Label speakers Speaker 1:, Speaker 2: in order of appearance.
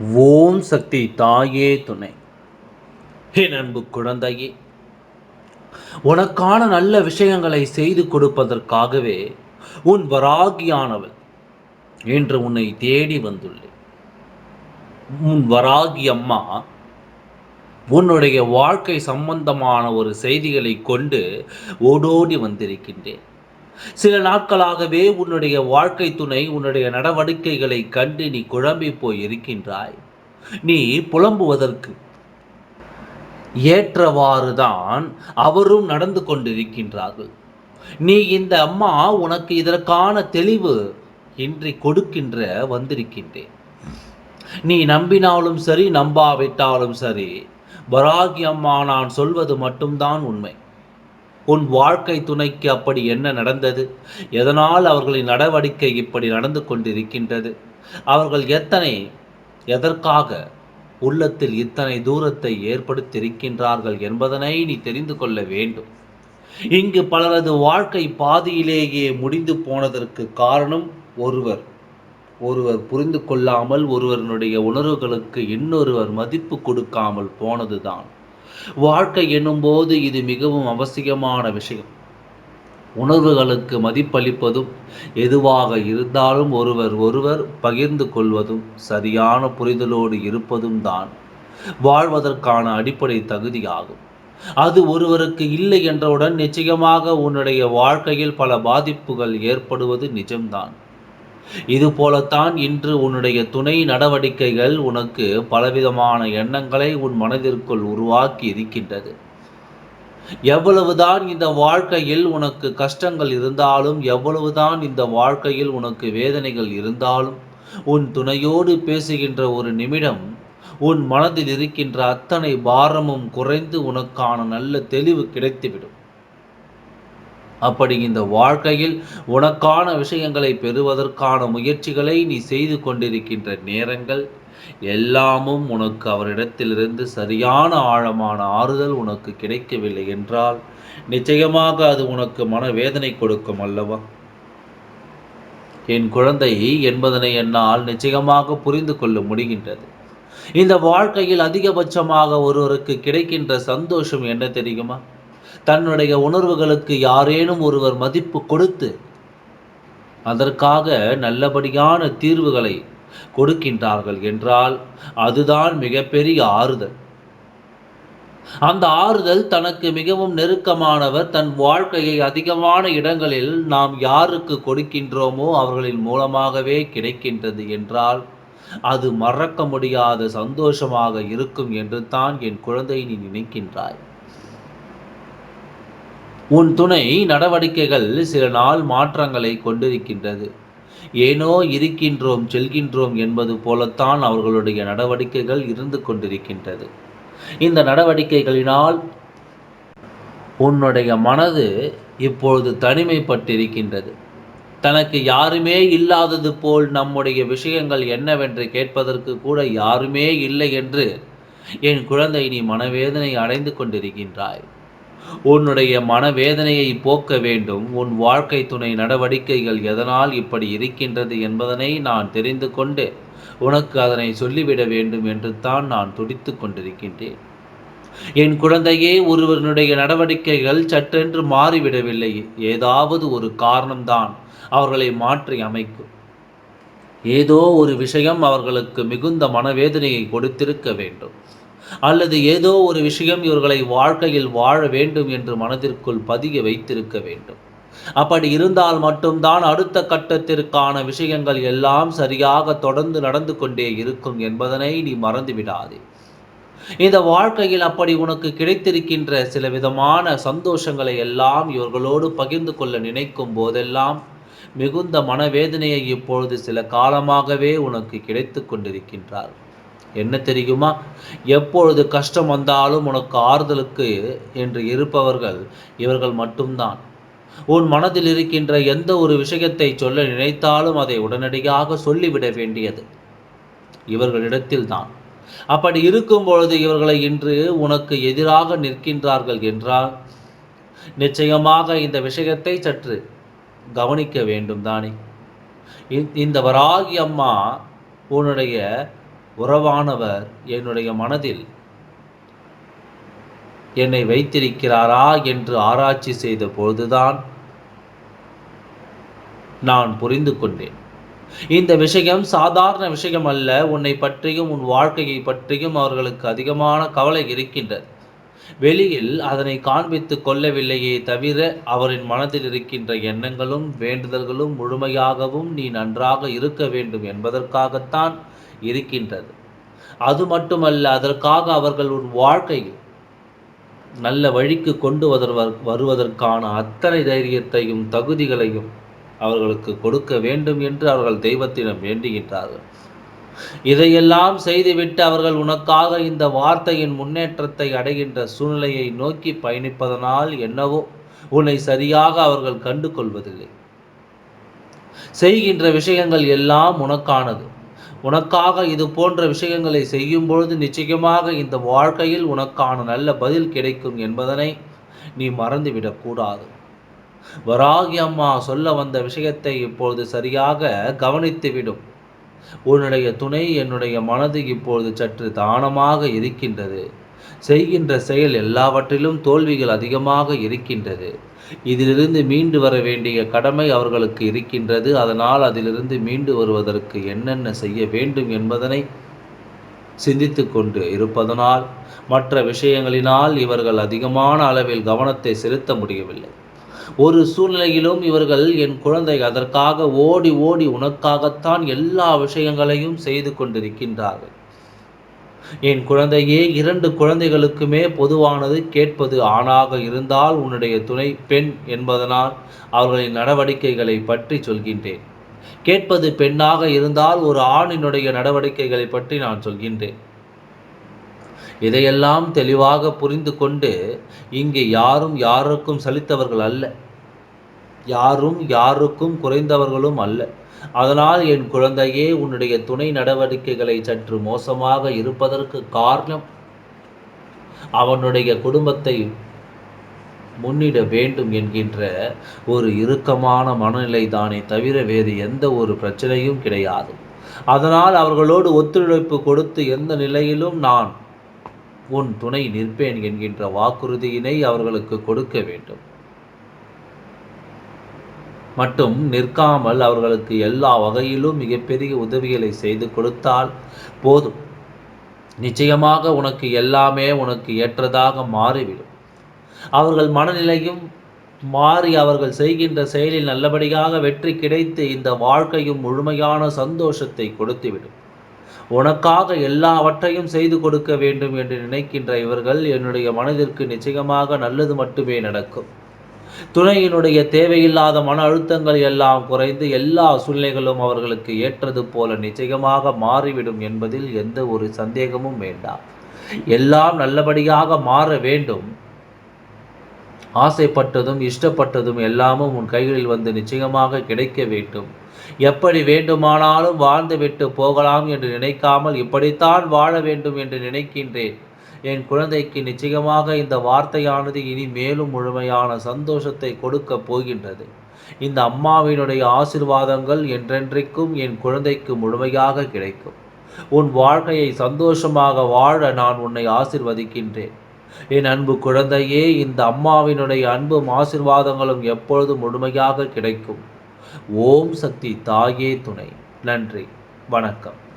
Speaker 1: ஓம் சக்தி தாயே துணை. என் அன்பு குழந்தையே உனக்கான நல்ல விஷயங்களை செய்து கொடுப்பதற்காகவே உன் வராகியானவள் என்று உன்னை தேடி வந்துள்ளேன். உன் வராகி அம்மா உன்னுடைய வாழ்க்கை சம்பந்தமான ஒரு செய்திகளை கொண்டு ஓடோடி வந்திருக்கின்றேன். சில நாட்களாகவே உன்னுடைய வாழ்க்கை துணை உன்னுடைய நடவடிக்கைகளை கண்டு நீ குழம்பி போய் இருக்கின்றாய் நீ புலம்புவதற்கு ஏற்றவாறு தான் அவரும் நடந்து கொண்டிருக்கின்றார்கள். நீ இந்த அம்மா உனக்கு இதற்கான தெளிவு இன்றி கொடுக்கின்ற வந்திருக்கின்றேன். நீ நம்பினாலும் சரி நம்பாவிட்டாலும் சரி வராகி அம்மா நான் சொல்வது மட்டும்தான் உண்மை. உன் வாழ்க்கை துணைக்கு அப்படி என்ன நடந்தது? எதனால் அவர்களின் நடவடிக்கை இப்படி நடந்து கொண்டிருக்கின்றது? அவர்கள் எத்தனை எதற்காக உள்ளத்தில் இத்தனை தூரத்தை ஏற்படுத்தியிருக்கின்றார்கள் என்பதனை நீ தெரிந்து கொள்ள வேண்டும். இங்கு பலரது வாழ்க்கை பாதியிலேயே முடிந்து போனதற்கு காரணம் ஒருவர். ஒருவர் புரிந்து கொள்ளாமல் ஒருவருடைய உணர்வுகளுக்கு இன்னொருவர் மதிப்பு கொடுக்காமல் போனதுதான். வாழ்க்கை எனும்போது இது மிகவும் அவசியமான விஷயம். உணர்வுகளுக்கு மதிப்பளிப்பதும் எதுவாக இருந்தாலும் ஒருவர் ஒருவர் பகிர்ந்து கொள்வதும் சரியான புரிதலோடு இருப்பதும் தான் வாழ்வதற்கான அடிப்படை தகுதியாகும். அது ஒருவருக்கு இல்லை என்றவுடன் நிச்சயமாக உன்னுடைய வாழ்க்கையில் பல பாதிப்புகள் ஏற்படுவது நிஜம்தான். இதுபோலத்தான் இன்று உன்னுடைய துணை நடவடிக்கைகள் உனக்கு பலவிதமான எண்ணங்களை உன் மனதிற்குள் உருவாக்கி இருக்கின்றது. எவ்வளவுதான் இந்த வாழ்க்கையில் உனக்கு கஷ்டங்கள் இருந்தாலும் எவ்வளவுதான் இந்த வாழ்க்கையில் உனக்கு வேதனைகள் இருந்தாலும் உன் துணையோடு பேசுகின்ற ஒரு நிமிடம் உன் மனதில் இருக்கின்ற அத்தனை பாரமும் குறைந்து உனக்கான நல்ல தெளிவு கிடைத்துவிடும். அப்படி இந்த வாழ்க்கையில் உனக்கான விஷயங்களை பெறுவதற்கான முயற்சிகளை நீ செய்து கொண்டிருக்கின்ற நேரங்கள் எல்லாமும் உனக்கு அவரிடத்திலிருந்து சரியான ஆழமான ஆறுதல் உனக்கு கிடைக்கவில்லை என்றால் நிச்சயமாக அது உனக்கு மனவேதனை கொடுக்கும் அல்லவா? என் குழந்தை என்பதனை என்னால் நிச்சயமாக புரிந்து கொள்ள முடிகின்றது. இந்த வாழ்க்கையில் அதிகபட்சமாக ஒருவருக்கு கிடைக்கின்ற சந்தோஷம் என்ன தெரியுமா? தன்னுடைய உணர்வுகளுக்கு யாரேனும் ஒருவர் மதிப்பு கொடுத்து அதற்காக நல்லபடியான தீர்வுகளை கொடுக்கின்றார்கள் என்றால் அதுதான் மிகப்பெரிய ஆறுதல். அந்த ஆறுதல் தனக்கு மிகவும் நெருக்கமானவர் தன் வாழ்க்கையை அதிகமான இடங்களில் நாம் யாருக்கு கொடுக்கின்றோமோ அவர்களின் மூலமாகவே கிடைக்கின்றது என்றால் அது மறக்க முடியாத சந்தோஷமாக இருக்கும் என்று தான் என் குழந்தை நீ நினைக்கின்றாய். உன் துணை நடவடிக்கைகள் சில நாள் மாற்றங்களை கொண்டிருக்கின்றது. ஏனோ இருக்கின்றோம் செல்கின்றோம் என்பது போலத்தான் அவர்களுடைய நடவடிக்கைகள் இருந்து கொண்டிருக்கின்றது. இந்த நடவடிக்கைகளினால் உன்னுடைய மனது இப்பொழுது தனிமைப்பட்டிருக்கின்றது. தனக்கு யாருமே இல்லாதது போல் நம்முடைய விஷயங்கள் என்னவென்று கேட்பதற்கு கூட யாருமே இல்லை என்று என் குழந்தை நீ மனவேதனை அடைந்து கொண்டிருக்கின்றாய். உன்னுடைய மனவேதனையை போக்க வேண்டும். உன் வாழ்க்கை துணை நடவடிக்கைகள் எதனால் இப்படி இருக்கின்றது என்பதனை நான் தெரிந்து கொண்டு உனக்கு அதனை சொல்லிவிட வேண்டும் என்று தான் நான் துடித்து கொண்டிருக்கின்றேன். என் குழந்தையே ஒருவனுடைய நடவடிக்கைகள் சற்றென்று மாறிவிடவில்லை. ஏதாவது ஒரு காரணம்தான் அவர்களை மாற்றி அமைக்கும். ஏதோ ஒரு விஷயம் அவர்களுக்கு மிகுந்த மனவேதனையை கொடுத்திருக்க வேண்டும். அல்லது ஏதோ ஒரு விஷயம் இவர்களை வாழ்க்கையில் வாழ வேண்டும் என்று மனதிற்குள் பதிய வைத்திருக்க வேண்டும். அப்படி இருந்தால் மட்டும்தான் அடுத்த கட்டத்திற்கான விஷயங்கள் எல்லாம் சரியாக தொடர்ந்து நடந்து கொண்டே இருக்கும் என்பதனை நீ மறந்து விடாதே இந்த வாழ்க்கையில் அப்படி உனக்கு கிடைத்திருக்கின்ற சில விதமான சந்தோஷங்களை எல்லாம் இவர்களோடு பகிர்ந்து கொள்ள நினைக்கும் போதெல்லாம் மிகுந்த மனவேதனையை இப்பொழுது சில காலமாகவே உனக்கு கிடைத்து கொண்டிருக்கின்றார் என்ன தெரியுமா? எப்பொழுது கஷ்டம் வந்தாலும் உனக்கு ஆறுதலுக்கு என்று இருப்பவர்கள் இவர்கள் மட்டும்தான். உன் மனதில் இருக்கின்ற எந்த ஒரு விஷயத்தை சொல்ல நினைத்தாலும் அதை உடனடியாக சொல்லிவிட வேண்டியது இவர்களிடத்தில்தான் அப்படி இருக்கும் பொழுது இவர்களை இன்று உனக்கு எதிராக நிற்கின்றார்கள் என்றால் நிச்சயமாக இந்த விஷயத்தை சற்று கவனிக்க வேண்டும் தானே. இந்த வராகி அம்மா உன்னுடைய உறவானவர் என்னுடைய மனதில் என்னை வைத்திருக்கிறாரா என்று ஆராய்ச்சி செய்த பொழுதுதான் நான் புரிந்து கொண்டேன். இந்த விஷயம் சாதாரண விஷயம் அல்ல. உன்னை பற்றியும் உன் வாழ்க்கையை பற்றியும் அவர்களுக்கு அதிகமான கவலை இருக்கின்றது. வெளியில் அதனை காண்பித்து கொள்ளவில்லையே தவிர அவரின் மனதில் இருக்கின்ற எண்ணங்களும் வேண்டுதல்களும் முழுமையாகவும் நீ நன்றாக இருக்க வேண்டும் என்பதற்காகத்தான் இருக்கின்றது. அது மட்டுமல்ல அதற்காக அவர்கள் உன் வாழ்க்கையில் நல்ல வழிக்கு கொண்டு வருவதற்கான அத்தனை தைரியத்தையும் தகுதிகளையும் அவர்களுக்கு கொடுக்க வேண்டும் என்று அவர்கள் தெய்வத்திடம் வேண்டுகின்றார்கள். இதையெல்லாம் செய்துவிட்டு அவர்கள் உனக்காக இந்த வார்த்தையின் முன்னேற்றத்தை அடைகின்ற சூழ்நிலையை நோக்கி பயணிப்பதனால் என்னவோ உன்னை சரியாக அவர்கள் கண்டு கொள்வதில்லை செய்கின்ற விஷயங்கள் எல்லாம் உனக்கானது. உனக்காக இது போன்ற விஷயங்களை செய்யும் பொழுது நிச்சயமாக இந்த வாழ்க்கையில் உனக்கான நல்ல பதில் கிடைக்கும் என்பதனை நீ மறந்துவிடக்கூடாது வராகி அம்மா சொல்ல வந்த விஷயத்தை இப்பொழுது சரியாக கவனித்துவிடும். உன்னுடைய துணை என்னுடைய மனது இப்பொழுது சற்று தானமாக இருக்கின்றது. செய்கின்ற செயல் எல்லாவற்றிலும் தோல்விகள் அதிகமாக இருக்கின்றது. இதிலிருந்து மீண்டு வர வேண்டிய கடமை அவர்களுக்கு இருக்கின்றது. அதனால் அதிலிருந்து மீண்டு வருவதற்கு என்னென்ன செய்ய வேண்டும் என்பதனை சிந்தித்து கொண்டு இருப்பதனால் மற்ற விஷயங்களினால் இவர்கள் அதிகமான அளவில் கவனத்தை செலுத்த முடியவில்லை. ஒரு சூழ்நிலையிலும் இவர்கள் என் குழந்தை அதற்காக ஓடி ஓடி உனக்காகத்தான் எல்லா விஷயங்களையும் செய்து கொண்டிருக்கின்றார்கள். என் குழந்தையே இரண்டு குழந்தைகளுக்குமே பொதுவானது கேட்பது ஆணாக இருந்தால் உன்னுடைய துணை பெண் என்பதனால் அவர்களின் நடவடிக்கைகளை பற்றி சொல்கின்றேன். கேட்பது பெண்ணாக இருந்தால் ஒரு ஆணினுடைய நடவடிக்கைகளை பற்றி நான் சொல்கின்றேன். இதையெல்லாம் தெளிவாக புரிந்து கொண்டு இங்கே யாரும் யாருக்கும் சலித்தவர்கள் அல்ல. யாரும் யாருக்கும் குறைந்தவர்களும் அல்ல. அதனால் என் குழந்தையே உன்னுடைய துணை நடவடிக்கைகளை சற்று மோசமாக இருப்பதற்கு காரணம் அவனுடைய குடும்பத்தை முன்னிட வேண்டும் என்கின்ற ஒரு இறுக்கமான மனநிலை தானே தவிர வேறு எந்த ஒரு பிரச்சனையும் கிடையாது. அதனால் அவர்களோடு ஒத்துழைப்பு கொடுத்து எந்த நிலையிலும் நான் உன் துணை நிற்பேன் என்கின்ற வாக்குறுதியினை அவர்களுக்கு கொடுக்க வேண்டும். மட்டும் நிற்காமல் அவர்களுக்கு எல்லா வகையிலும் மிகப்பெரிய உதவிகளை செய்து கொடுத்தால் போதும். நிச்சயமாக உனக்கு எல்லாமே உனக்கு ஏற்றதாக மாறிவிடும். அவர்கள் மனநிலையும் மாறி அவர்கள் செய்கின்ற செயலில் நல்லபடியாக வெற்றி கிடைத்து இந்த வாழ்க்கையும் முழுமையான சந்தோஷத்தை கொடுத்துவிடும். உனக்காக எல்லாவற்றையும் செய்து கொடுக்க வேண்டும் என்று நினைக்கின்ற இவர்கள் என்னுடைய மனதிற்கு நிச்சயமாக நல்லது மட்டுமே நடக்கும். துணையினுடைய தேவையில்லாத மன அழுத்தங்கள் எல்லாம் குறைந்து எல்லா சூழ்நிலைகளும் அவர்களுக்கு ஏற்றது போல நிச்சயமாக மாறிவிடும் என்பதில் எந்த ஒரு சந்தேகமும் வேண்டாம். எல்லாம் நல்லபடியாக மாற வேண்டும். ஆசைப்பட்டதும் இஷ்டப்பட்டதும் எல்லாமும் உன் கைகளில் வந்து நிச்சயமாக கிடைக்க வேண்டும். எப்படி வேண்டுமானாலும் வாழ்ந்துவிட்டு போகலாம் என்று நினைக்காமல் இப்படித்தான் வாழ வேண்டும் என்று நினைக்கின்றேன். என் குழந்தைக்கு நிச்சயமாக இந்த வார்த்தையானது இனி மேலும் முழுமையான சந்தோஷத்தை கொடுக்கப் போகின்றது. இந்த அம்மாவினுடைய ஆசிர்வாதங்கள் என்றென்றைக்கும் என் குழந்தைக்கு முழுமையாக கிடைக்கும். உன் வாழ்க்கையை சந்தோஷமாக வாழ நான் உன்னை ஆசிர்வதிக்கின்றேன். என் அன்பு குழந்தையே இந்த அம்மாவினுடைய அன்பும் ஆசிர்வாதங்களும் எப்பொழுதும் முழுமையாக கிடைக்கும்? ஓம் சக்தி தாயே துணை. நன்றி. வணக்கம்.